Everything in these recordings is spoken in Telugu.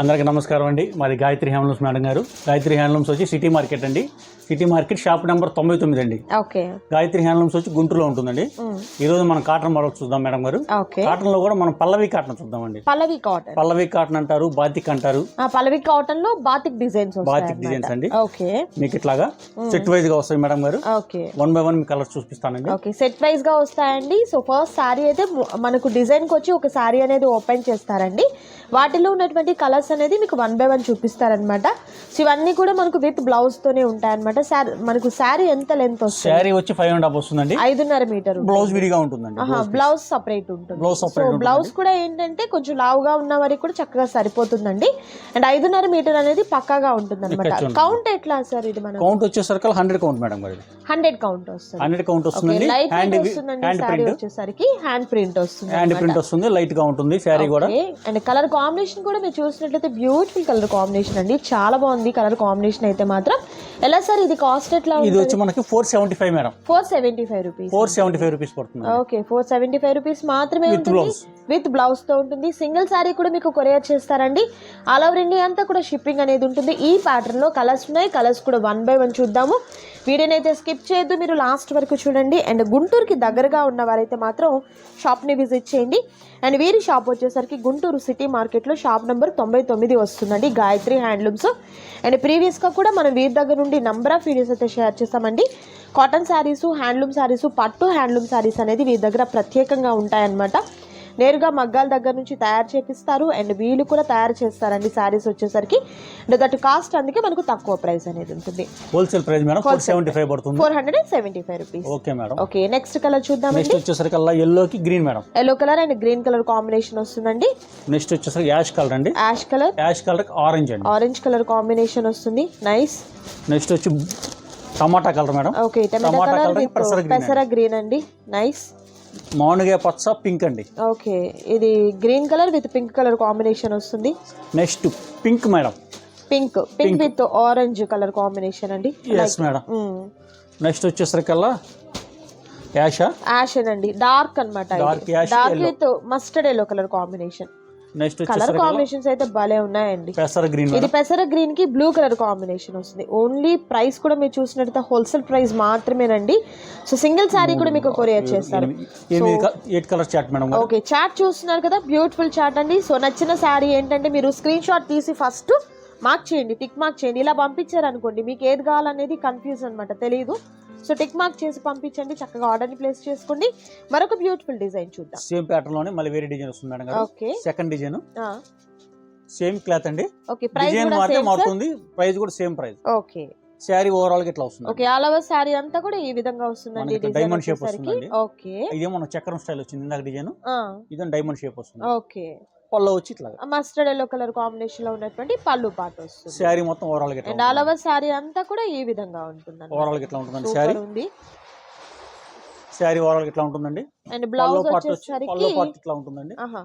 అందరికీ నమస్కారం అండి. మాది గాయత్రి హ్యాండ్లూమ్స్ మేడం గారు. గాయత్రి హ్యాండ్లూమ్స్ వచ్చి సిటీ మార్కెట్ అండి. సిటీ మార్కెట్ షాప్ నెంబర్ తొంభై తొమ్మిది అండి. ఓకే. గాయత్రి హ్యాండ్లూమ్స్ వచ్చి గుంటూరులో ఉంటుందండి. ఈరోజు మనం కాటన్ మోడల్ చూద్దాం మేడం గారు. కాటన్లో కూడా మనం పల్లవి కాటన్ చూద్దామండి. పల్లవి కాటన్. పల్లవి కాటన్ అంటారు బాతిక్ అంటారు. ఆ పల్లవి కాటన్లో బాతిక్ డిజైన్స్ బాతిక్ డిజైన్స్ అండి. ఓకే. మీకు ఇట్లాగా సెట్ వైజ్గా వస్తాయి మేడం గారు. ఓకే. వన్ బై వన్ మీ కలర్స్ చూపిస్తానండి. ఓకే. సెట్ వైజ్గా వస్తాయండి. సో ఫస్ట్ శారీ అయితే మనకు డిజైన్కి వచ్చి ఒక శారీ అనేది ఓపెన్ చేస్తారండి. వాటిలో ఉన్నటువంటి కలర్స్ అనేది మీకు వన్ బై వన్ చూపిస్తారనమాట సో ఇవన్నీ కూడా మనకు విత్ బ్లౌజ్ తోనే ఉంటాయన్నమాట. శారీ మనకు శారీ ఎంత లెంత్ వస్తుంది? శారీ వచ్చి ఫైవ్ అండ్ హాఫ్ వస్తుందండి. ఐదున్నర మీటర్ బ్లౌజ్ విడిగా ఉంటుందండి. బ్లౌజ్ సపరేట్ ఉంటుంది. బ్లౌజ్ సపరేట్ బ్లౌజ్ కూడా ఏంటంటే కొంచెం లావుగా ఉన్న వారికి కూడా చక్కగా సరిపోతుందండి. అండ్ ఐదున్నర మీటర్ అనేది పక్కాగా ఉంటుంది అనమాట. కౌంట్ ఎట్లా సార్ ఇది మనం కౌంట్ వచ్చేసరికి హండ్రెడ్ కౌంట్ మేడం గారు హండ్రెడ్ కౌంట్ వస్తుంది. హండ్రెడ్ కౌంట్ వస్తుందండి. లైట్ హ్యాండ్ వస్తుందండి శారీ వచ్చేసరికి. హ్యాండ్ ప్రింట్ వస్తుంది హ్యాండ్ ప్రింట్ వస్తుంది లైట్గా ఉంటుంది శారీ కూడా. అండ్ కలర్ కాంబినేషన్ కూడా మీరు చూసినట్లయితే బ్యూటిఫుల్ కలర్ కాంబినేషన్ అండి. చాలా బాగుంది కలర్ కాంబినేషన్ అయితే మాత్రం. ఎలా సార్ ఇది కాస్ట్ ఎట్లా ఇది వచ్చి మనకి four seventy five madam four seventy five rupees four seventy five rupees పడుతుంది. Okay four seventy five rupees మాత్రమే ఉంటుంది. విత్ బ్లౌజ్తో ఉంటుంది. సింగిల్ శారీ కూడా మీకు కొరియర్ చేస్తారండి. ఆల్ ఓవర్ ఇండియా అంతా కూడా షిప్పింగ్ అనేది ఉంటుంది. ఈ ప్యాటర్న్లో కలర్స్ ఉన్నాయి. కలర్స్ కూడా వన్ బై వన్ చూద్దాము. వీడియోని అయితే స్కిప్ చేయొద్దు. మీరు లాస్ట్ వరకు చూడండి. అండ్ గుంటూరుకి దగ్గరగా ఉన్న వారైతే మాత్రం షాప్ని విజిట్ చేయండి. అండ్ వీరి షాప్ వచ్చేసరికి గుంటూరు సిటీ మార్కెట్లో షాప్ నెంబర్ తొంభై తొమ్మిది వస్తుందండి. గాయత్రి హ్యాండ్లూమ్స్ అండ్ ప్రీవియస్గా కూడా మనం వీరి దగ్గర నుండి నంబర్ ఆఫ్ వీడియోస్ అయితే షేర్ చేస్తామండి. కాటన్ శారీస్ హ్యాండ్లూమ్ శారీస్ పట్టు హ్యాండ్లూమ్ శారీస్ అనేది వీరి దగ్గర ప్రత్యేకంగా ఉంటాయన్నమాట. నేరుగా మగ్గాల దగ్గర నుంచి తయారు చేపిస్తారు. అండ్ వీళ్ళు కూడా తయారు చేస్తారండి శారీస్ వచ్చేసరికి. అండ్ దట్ కాస్ట్ అందుకే మనకు తక్కువ ప్రైస్ అనేది ఉంటుంది. Wholesale price madam four seventy five పడుతుంది. Four hundred and seventy five rupees. Okay madam. Okay next colour చూద్దామండి. నెక్స్ట్ వచ్చేసరికి అలా ఎల్లోకి green madam. Yellow colour and green colour combination వస్తుందండి. నెక్స్ట్ వచ్చేసరికి యాష్ కలర్ అండి. Ash colour. Ash colour orange అండి. ఆరెంజ్ కలర్ కాంబినేషన్ వస్తుంది. నైస్ నెక్స్ట్ వచ్చి tomato colour madam. Okay tomato colour పెసర గ్రీన్ అండి. నైస్ మామిడికాయ పచ్చ పింక్ అండి. ఓకే. ఇది green colour with pink colour combination వస్తుంది. Next pink madam. Pink pink with orange colour combination అండి. Yes madam. నెక్స్ట్ వచ్చేసరికి అలా యాషా యాష్ అండి డార్క్ అనమాట ash dark. With mustard yellow colour combination. Next colour combinations అయితే భలే ఉన్నాయండి. పెసర గ్రీన్ ఇది పెసర గ్రీన్కి బ్లూ కలర్ కాంబినేషన్ వస్తుంది. ఓన్లీ ప్రైస్ కూడా మీరు చూసినట్టు హోల్సేల్ ప్రైస్ మాత్రమేనండి. సో సింగిల్ శారీ కూడా మీకు కొరియర్ చేస్తారు. Eight colour chart madam okay chart చూస్తున్నారు కదా బ్యూటిఫుల్ చాట్ అండి. సో నచ్చిన శారీ ఏంటంటే మీరు స్క్రీన్ షాట్ తీసి ఫస్ట్ మార్క్ చేయండి టిక్ మార్క్ చేయండి. ఇలా పంపించారు అనుకోండి మీకు ఏది కావాలనేది కన్ఫ్యూజ్ అనమాట తెలియదు సో టిక్ మార్క్ చేసి పంపించండి చక్కగా ఆర్డర్ని ప్లేస్ చేసుకోండి. మరొక బ్యూటిఫుల్ డిజైన్ చూద్దాం. సేమ్ ప్యాటర్న్లోనే మళ్ళీ వేరే డిజైన్ వస్తుంది మేడం గారు. Okay second design same cloth అండి. ఓకే ప్రైస్ కూడా సేమ్ మారుతుంది. ప్రైస్ కూడా సేమ్ ప్రైస్ ఓకే శారీ ఓవరాల్గా ఇట్లా వస్తుంది. ఓకే ఆల్ ఓవర్ శారీ అంతా కూడా ఈ విధంగా వస్తుందండి shape వచ్చేసరికి. వస్తుందండి. ఓకే ఇదే మన చక్రం స్టైల్ వచ్చింది ఇందాక డిజైన్ ఆ, ఇదే డైమండ్ షేప్ వస్తుంది. ఓకే పళ్ళు వచ్చి ఇట్లా మస్టర్డ్ ఎల్లో కలర్ కాంబినేషన్లో ఉన్నటువంటి పళ్ళు పాట వస్తుంది. శారీ మొత్తం ఓవరాల్గా అండ్ ఆల్ ఓవర్ శారీ అంతా కూడా ఈ విధంగా ఉంటుంది ఓవరాల్గా ఇట్లా ఉంటుందండి శారీ? ఉంది. శారీ ఓవరాల్గా ఇట్లా ఉంటుందండి? అండ్ బ్లౌజ్ వచ్చేసరికి పళ్ళు పాటు ఇట్లా ఉంటుందండి? ఆహా.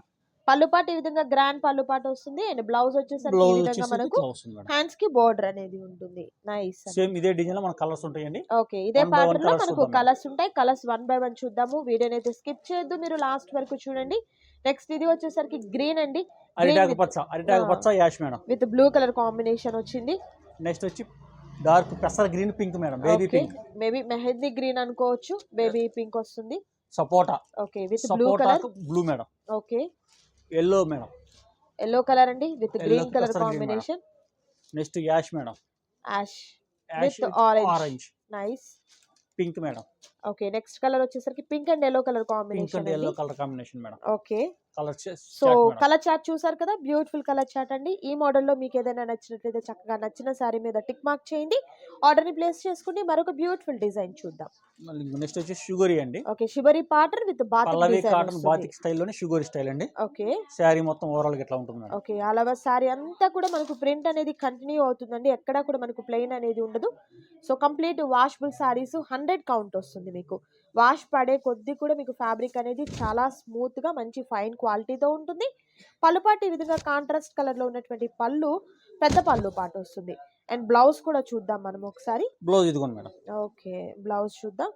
పళ్ళు పాటు ఈ విధంగా గ్రాండ్ పళ్ళు పాటు వస్తుంది. అండ్ బ్లౌజ్ వచ్చేసరికి ఈ విధంగా మనకు హ్యాండ్స్కి బోర్డర్ అనేది ఉంటుంది. నైస్ సేమ్ ఇదే డిజైన్లో మన కలర్స్ ఉంటాయండి. ఓకే ఇదే ప్యాటర్న్లో మనకు. కలర్స్ ఉంటాయి. కలర్స్ వన్ బై వన్ చూద్దాము. వీడియోని అయితే స్కిప్ చేయొద్దు. మీరు లాస్ట్ వరకు చూడండి. నెక్స్ట్ ఇది వచ్చేసరికి గ్రీన్ అండి. అరిటాకు with- పచ్చ. అరిటాకు ఆ. పచ్చ ash madam. With blue colour combination వచ్చింది. నెక్స్ట్ వచ్చి డార్క్ పెసర green pink madam. Baby pink maybe mehndi green అనుకోవచ్చు. బేబీ పింక్ వస్తుంది. సపోటా okay with blue colour blue madam. Okay yellow madam yellow colour అండి with Yellow green colour combination next ash madam ash With orange. Orange nice pink madam okay next colour వచ్చేసరికి pink and yellow colour pink combination and. Yellow colour combination madam. Okay. Colour so colour chart చూసారు కదా బ్యూటిఫుల్ కలర్ చార్ట్ అండి. ఈ మోడల్లో మీకు ఏదైనా నచ్చినట్లయితే చక్కగా నచ్చిన సారీ మీద టిక్ మార్క్ చేయండి. ఆర్డర్ని ప్లేస్ చేసుకోండి మరొక బ్యూటిఫుల్ డిజైన్ చూద్దాం. నెక్స్ట్ వచ్చి షుగరీ అండి. Okay shibori pattern with Pallavi batik cotton batik స్టైల్లోనే sugary style అండి. ఓకే. శారీ మొత్తం ఓవరాల్గా ఇట్లా ఉంటుంది madam? Okay all over sari అంతా కూడా మనకు ప్రింట్ అనేది కంటిన్యూ అవుతుందండి. ఎక్కడా కూడా మనకు ప్లెయిన్ అనేది ఉండదు. So complete washable saris hundred count వస్తుంది. మీకు. వాష్ పడే కొద్దీ కూడా మీకు ఫ్యాబ్రిక్ అనేది చాలా స్మూత్గా మంచి ఫైన్ క్వాలిటీతో ఉంటుంది. పళ్ళు పాటు ఈ విధంగా కాంట్రాస్ట్ కలర్లో ఉన్నటువంటి పళ్ళు పెద్ద పళ్ళు పాటు వస్తుంది. అండ్ బ్లౌజ్ కూడా చూద్దాం మనం ఒకసారి. బ్లౌజ్ ఇదిగోండి మేడం. ఓకే బ్లౌజ్ చూద్దాం.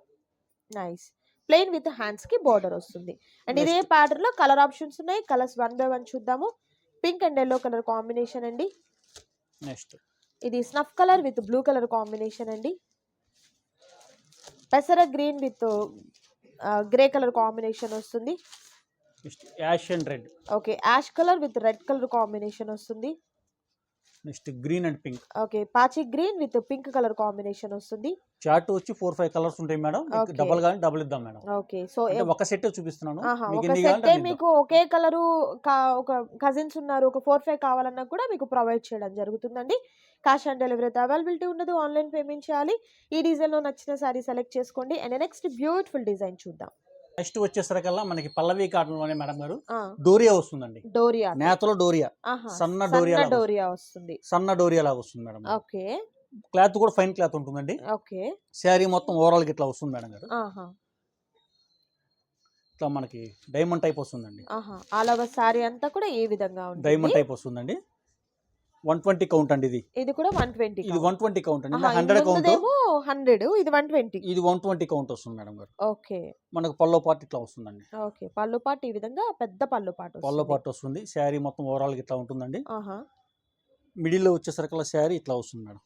నైస్. ప్లెయిన్ విత్ హ్యాండ్స్కి బార్డర్ వస్తుంది. అండ్ ఇదే ప్యాటర్న్లో కలర్ ఆప్షన్స్ ఉన్నాయి. కలర్స్ వన్ బై వన్ చూద్దాము. Pink and yellow colour combination అండి. నెక్స్ట్ ఇది snuff colour with blue colour combination అండి. పెసర green with grey colour combination వస్తుంది. Next ash and red. Okay ash colour with red colour combination వస్తుంది. Next green and pink. Okay పాచి green with pink colour combination వస్తుంది. చార్ట్ వచ్చి ఫోర్ ఫైవ్ కలర్స్ ఉంటాయి మేడం. డబల్ కానీ డబుల్ ఇద్దాం మేడం. ఓకే సో ఒక సెట్ చూపిస్తున్నాను. ఒక ఇద్దాం. మీకు ఒకే కలరు ఒక కజిన్స్ ఉన్నారు ఒక ఫోర్ ఫైవ్ కావాలన్నా కూడా మీకు ప్రొవైడ్ చేయడం జరుగుతుందండి. క్యాష్ ఆన్ డెలివరీ అయితే అవైలబిలిటీ ఉండదు ఆన్లైన్ పేమెంట్ చేయాలి. ఈ డిజైన్లో నచ్చిన సారీ సెలెక్ట్ చేసుకోండి. అండ్ నెక్స్ట్ బ్యూటిఫుల్ డిజైన్ చూద్దాం. నెక్స్ట్ వచ్చేసరికల్లా మనకి పల్లవి కాటన్లోనే మేడం గారు డోరియా వస్తుందండి. డోరియా. నేతలో డోరియా. సన్న డోరియా డోరియా వస్తుంది. సన్న డోరియా లాగా వస్తుంది మేడం ఓకే. క్లాత్ కూడా ఫైన్ క్లాత్ ఉంటుందండి. ఓకే. శారీ మొత్తం ఓవరాల్ ఇట్లా వస్తుంది మేడం గారు. ఇట్లా మనకి డైమండ్ టైప్ వస్తుందండి. ఆల్ ఓవర్ సారీ అంతా కూడా ఈ విధంగా డైమండ్ టైప్ వస్తుందండి. వన్ ట్వంటీ కౌంట్ అండి ఇది. ఇది కూడా వన్ ట్వంటీ ఇది వన్ ట్వంటీ కౌంట్ అండి. Hundred count. హండ్రెడ్ ఇది వన్ ట్వంటీ. ఇది వన్ ట్వంటీ కౌంట్ వస్తుంది మేడం గారు. ఓకే. మనకు పల్లో పార్ట్ ఇట్లా వస్తుందండి. ఓకే పళ్ళు పాటు ఈ విధంగా పెద్ద పళ్ళు పాటు పల్లో. పార్ట్ వస్తుంది. శారీ మొత్తం ఓవరాల్ ఇట్లా ఉంటుందండి. ఆహా. మిడిల్లో వచ్చేసరికల్లా శారీ ఇట్లా వస్తుంది మేడం.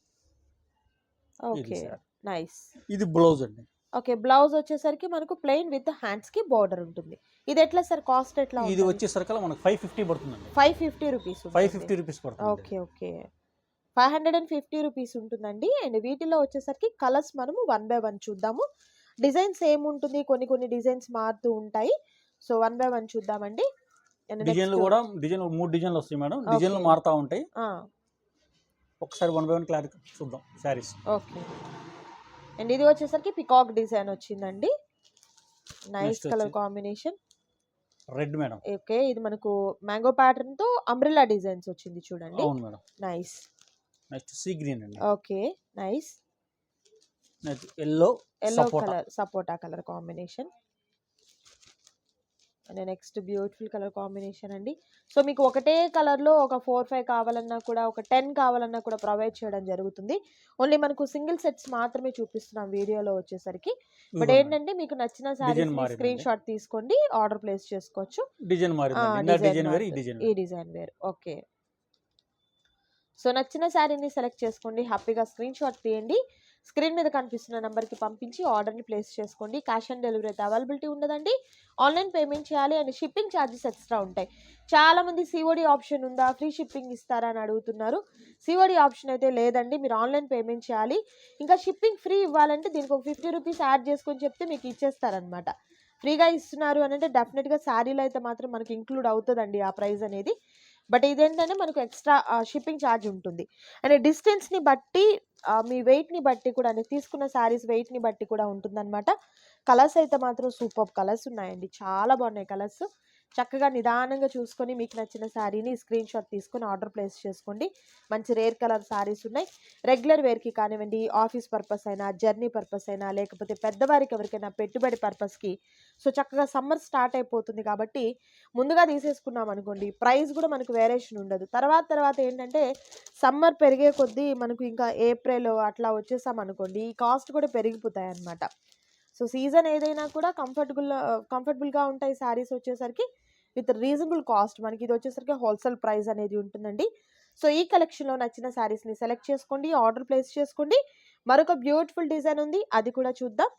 ఓకే. నైస్. ఇది బ్లౌజ్ అండి. ఓకే బ్లౌజ్ వచ్చేసరికి మనకు ప్లెయిన్ విత్ హ్యాండ్స్కి బార్డర్ ఉంటుంది. ఇది ఎట్లా సార్? కాస్ట్ ఎట్లా ఇది వచ్చేసరికల్లా మనకు ఫైవ్ ఫిఫ్టీ పడుతుందండి. Five fifty rupees five fifty rupees పడుతుంది okay okay. Five hundred and fifty rupees ఉంటుందండి. అండ్ వీటిలో వచ్చేసరికి కలర్స్ మనము వన్ బై వన్ చూద్దాము. డిజైన్ సేమ్ ఉంటుంది కొన్ని కొన్ని డిజైన్స్ మారుతూ ఉంటాయి. సో వన్ బై వన్ చూద్దామండి. డిజైన్లు కూడా డిజైన్ మూడు డిజైన్లు వస్తాయి మేడం. డిజైన్లు. మారుతూ ఉంటాయి. ఆ, ఒకసారి వన్ బై వన్ క్లారిటీ చూద్దాం శారీస్. ఓకే. అండ్ ఇది వచ్చేసరికి పికాక్ డిజైన్ వచ్చిందండి. Nice colour combination red madam. Okay ఇది మనకు మ్యాంగో ప్యాటర్న్తో అంబ్రిల్లా డిజైన్స్ వచ్చింది చూడండి. అవును madam. Nice next sea green అండి. Okay nice next yellow yellow colour sapota colour combination and next beautiful colour combination అండి. సో మీకు ఒకటే కలర్లో ఒక ఫోర్ ఫైవ్ కావాలన్నా కూడా ఒక టెన్ కావాలన్నా కూడా ప్రొవైడ్ చేయడం జరుగుతుంది. ఓన్లీ మనకు సింగిల్ సెట్స్ మాత్రమే చూపిస్తున్నాం వీడియోలో వచ్చేసరికి. బట్ ఏంటంటే మీకు నచ్చిన మారిందండి. స్క్రీన్ షాట్ తీసుకోండి ఆర్డర్ ప్లేస్ చేసుకోవచ్చు. డిజైన్. డిజైన్ ఈ డిజైన్ వేరు. ఓకే సో నచ్చిన శారీని సెలెక్ట్ చేసుకోండి. హ్యాపీగా స్క్రీన్ షాట్ తీయండి. స్క్రీన్ మీద కనిపిస్తున్న నెంబర్కి పంపించి ఆర్డర్ని ప్లేస్ చేసుకోండి. క్యాష్ ఆన్ డెలివరీ అయితే అవైలబిలిటీ ఉండదండి. ఆన్లైన్ పేమెంట్ చేయాలి అండ్ షిప్పింగ్ ఛార్జెస్ ఎక్స్ట్రా ఉంటాయి. చాలా మంది సిఓడి ఆప్షన్ ఉందా? ఫ్రీ షిప్పింగ్ ఇస్తారా అని అడుగుతున్నారు. సిఓడి ఆప్షన్ అయితే లేదండి. మీరు ఆన్లైన్ పేమెంట్ చేయాలి. ఇంకా షిప్పింగ్ ఫ్రీ ఇవ్వాలంటే దీనికి ఒక ఫిఫ్టీ రూపీస్ యాడ్ చేసుకొని చెప్తే మీకు ఇచ్చేస్తారనమాట ఫ్రీగా ఇస్తున్నారు అని అంటే డెఫినెట్గా శారీలో అయితే మాత్రం మనకి ఇంక్లూడ్ అవుతుందండి ఆ ప్రైస్ అనేది. బట్ ఇదేంటంటే మనకు ఎక్స్ట్రా షిప్పింగ్ ఛార్జ్ ఉంటుంది. అండ్ డిస్టెన్స్ని బట్టి మీ వెయిట్ని బట్టి కూడా అంటే తీసుకున్న శారీస్ వెయిట్ని బట్టి కూడా ఉంటుందన్నమాట. కలర్స్ అయితే మాత్రం సూపర్. కలర్స్ ఉన్నాయండి. చాలా బాగున్నాయి కలర్స్. చక్కగా నిదానంగా చూసుకొని మీకు నచ్చిన శారీని స్క్రీన్ షాట్ తీసుకొని ఆర్డర్ ప్లేస్ చేసుకోండి. మంచి రేర్ కలర్ శారీస్ ఉన్నాయి. రెగ్యులర్ వేర్కి కానివ్వండి ఆఫీస్ పర్పస్ అయినా జర్నీ పర్పస్ అయినా లేకపోతే పెద్దవారికి ఎవరికైనా పెట్టుబడి పర్పస్కి. సో చక్కగా సమ్మర్ స్టార్ట్ అయిపోతుంది కాబట్టి ముందుగా తీసేసుకున్నాం అనుకోండి ప్రైస్ కూడా మనకు వేరియేషన్ ఉండదు. తర్వాత తర్వాత ఏంటంటే సమ్మర్ పెరిగే కొద్దీ మనకు ఇంకా ఏప్రిల్ అట్లా వచ్చేసాం అనుకోండి ఈ కాస్ట్ కూడా పెరిగిపోతాయి అన్నమాట సో సీజన్ ఏదైనా కూడా కంఫర్టబుల్ కంఫర్టబుల్గా ఉంటాయి శారీస్ వచ్చేసరికి విత్ రీజనబుల్ కాస్ట్ మనకి ఇది వచ్చేసరికి హోల్సేల్ ప్రైస్ అనేది ఉంటుందండి. సో ఈ కలెక్షన్లో నచ్చిన శారీస్ని సెలెక్ట్ చేసుకోండి ఆర్డర్ ప్లేస్ చేసుకోండి. మరొక బ్యూటిఫుల్ డిజైన్ ఉంది అది కూడా చూద్దాం.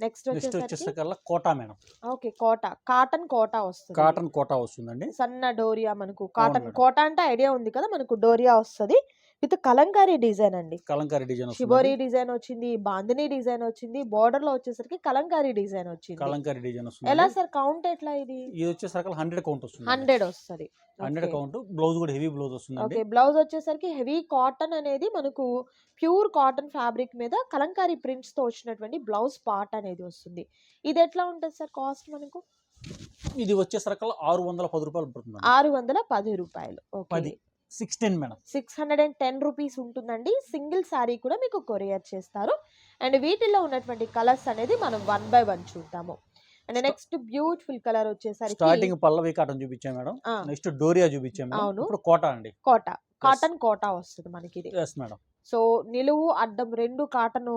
నెక్స్ట్ వచ్చేసరికి Kota madam. Okay Kota. Cotton Kota వస్తుంది. కాటన్ కోటా వస్తుందండి. సన్న డోరియా మనకు కాటన్. కోట అంటే ఐడియా ఉంది కదా మనకు డోరియా వస్తుంది. విత్ కలంకారీ డిజైన్ అండి. కలంకారీ డిజైన్ షిబోరి వస్తుంది డిజైన్ వచ్చింది బాందిని డిజైన్ వచ్చింది బార్డర్లో వచ్చేసరికి కలంకారీ డిజైన్ వచ్చింది. కలంకారీ డిజైన్ ఎలా వస్తుంది సార్ కౌంట్ ఎట్లా ఇది? ఇది వచ్చేసరికి హండ్రెడ్ కౌంట్ వస్తుంది హండ్రెడ్ వస్తుంది. హండ్రెడ్ కౌంట్ బ్లౌజ్ కూడా హెవీ బ్లౌజ్ వస్తుందండి. ఓకే బ్లౌజ్ వచ్చేసరికి హెవీ కాటన్ అనేది మనకు ప్యూర్ కాటన్ ఫ్యాబ్రిక్ మీద కలంకారీ ప్రింట్స్తో వచ్చినటువంటి బ్లౌజ్ పార్ట్ అనేది వస్తుంది. ఇది ఎట్లా ఉంటుంది సార్ కాస్ట్ మనకు? ఇది వచ్చేసరికి ఆరు వందల పది రూపాయలు పడుతుంది ఆరు వందల పది రూపాయలు. ఓకే. పది. Sixteen madam. Six hundred and ten rupees ఉంటుందండి. సింగిల్ శారీ కూడా మీకు కొరియర్ చేస్తారు. అండ్ వీటిలో ఉన్నటువంటి కలర్స్ అనేది మనం వన్ బై వన్ చూద్దాము. అండ్ నెక్స్ట్ బ్యూటిఫుల్ కలర్ వచ్చేసరికి స్టార్టింగ్ పల్లవి కాటన్ చూపించాం మేడం. నెక్స్ట్ డోరియా చూపించాం మేడం. అవును. ఇప్పుడు కోటా అండి. కోట. కాటన్ కోట వస్తుంది మనకి ఇది ఎస్ మేడం. సో నిలువు అడ్డం రెండు కాటన్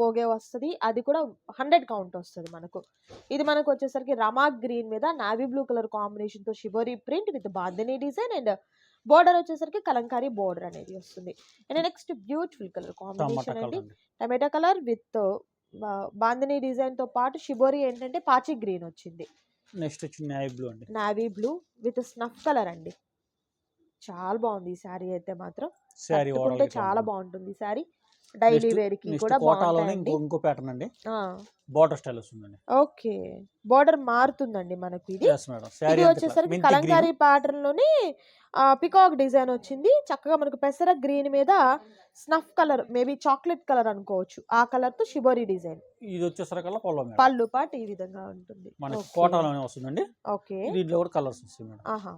పోగే వస్తుంది. అది కూడా హండ్రెడ్ కౌంట్ వస్తుంది మనకు. ఇది మనకు వచ్చేసరికి రమా గ్రీన్ మీద నావీ బ్లూ కలర్ కాంబినేషన్తో shibori print with bandhani design and border వచ్చేసరికి కలంకారీ బోర్డర్ అనేది వస్తుంది. And next beautiful colour combination అండి. టమాటా కలర్ విత్ బాందిని డిజైన్తో పాటు షిబోరి ఏంటంటే పాచి గ్రీన్ వచ్చింది. నెక్స్ట్ వచ్చి నావీ బ్లూ అండి. Navy blue with snuff colour అండి. చాలా బాగుంది ఈ శారీ అయితే మాత్రం. చాలా బాగుంటుంది ఈ శారీ డైలీ వేర్కి కూడా కోటాలోనే బాగుంటాయండి ఇంకో ఇంకో ప్యాటర్న్ అండి. బార్డర్ స్టైల్ వస్తుందండి ఓకే. బోర్డర్ మారుతుందండి మనకు ఇది. ఎస్ మేడం ఇది వచ్చేసరికి కలంకారీ ప్యాటర్న్లోనే పికాక్ డిజైన్ వచ్చింది. చక్కగా మనకు పెసర గ్రీన్ మీద snuff colour maybe chocolate colour అనుకోవచ్చు. ఆ కలర్తో షిబోరి డిజైన్. ఇది వచ్చేసరికల్లా మేడం. పళ్ళు పాటు ఈ విధంగా ఉంటుంది. మనకి. కోటాలోనే వస్తుందండి. ఓకే. దీంట్లో కూడా కలర్స్ వస్తాయి మేడం. ఆహా.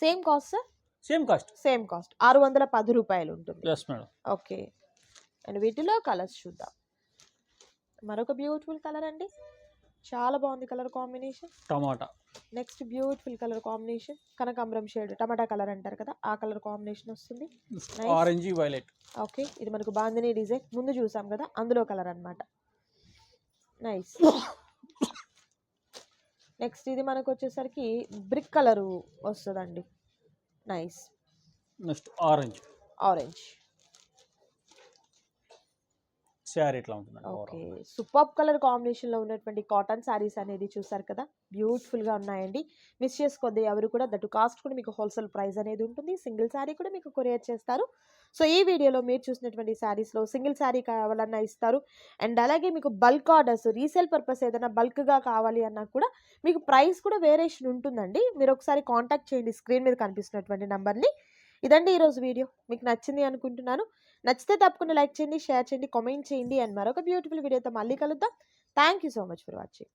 Same cost sir? Same cost same cost ఆరు వందల పది రూపాయలు ఉంటుంది ఎస్ మేడం ఓకే అండ్ వీటిలో కలర్స్ చూద్దాం. మరొక బ్యూటిఫుల్ కలర్ అండి. చాలా బాగుంది colour combination tomato next beautiful colour combination కనకాంబరం షేడ్ టమాటా కలర్ అంటారు కదా ఆ కలర్ కాంబినేషన్ వస్తుంది. ఆరెంజ్ వైలెట్ ఓకే ఇది మనకు బాందిని డిజైన్ ముందు చూసాం కదా అందులో కలర్ అన్నమాట. నైస్ నెక్స్ట్ ఇది మనకు వచ్చేసరికి బ్రిక్ కలర్ వస్తుందండి. Nice next orange. Orange sari ఇట్లా ఉంటుందండి ఓకే. సూపర్ కలర్ కాంబినేషన్లో ఉన్నటువంటి కాటన్ శారీస్ అనేది చూసారు కదా? బ్యూటిఫుల్గా ఉన్నాయండి. మిస్ చేసుకోద్ది ఎవరు కూడా దట్టు కాస్ట్ కూడా మీకు హోల్సేల్ ప్రైస్ అనేది ఉంటుంది. సింగిల్ శారీ కూడా మీకు కొరియర్ చేస్తారు. సో ఈ వీడియోలో మీరు చూసినటువంటి శారీస్లో సింగిల్ శారీ కావాలన్నా ఇస్తారు. అండ్ అలాగే మీకు బల్క్ ఆర్డర్స్ రీసేల్ పర్పస్ ఏదైనా బల్క్గా కావాలి అన్నా కూడా మీకు ప్రైస్ కూడా వేరియేషన్ ఉంటుందండి. మీరు ఒకసారి కాంటాక్ట్ చేయండి. స్క్రీన్ మీద కనిపిస్తున్నటువంటి నెంబర్ని. ఇదండి ఈరోజు వీడియో. మీకు నచ్చింది అనుకుంటున్నాను. నచ్చితే తప్పకుండా లైక్ చేయండి షేర్ చేయండి కామెంట్ చేయండి. అండ్ మరొక బ్యూటిఫుల్ వీడియోతో మళ్ళీ కలుద్దాం. Thank you so much for watching.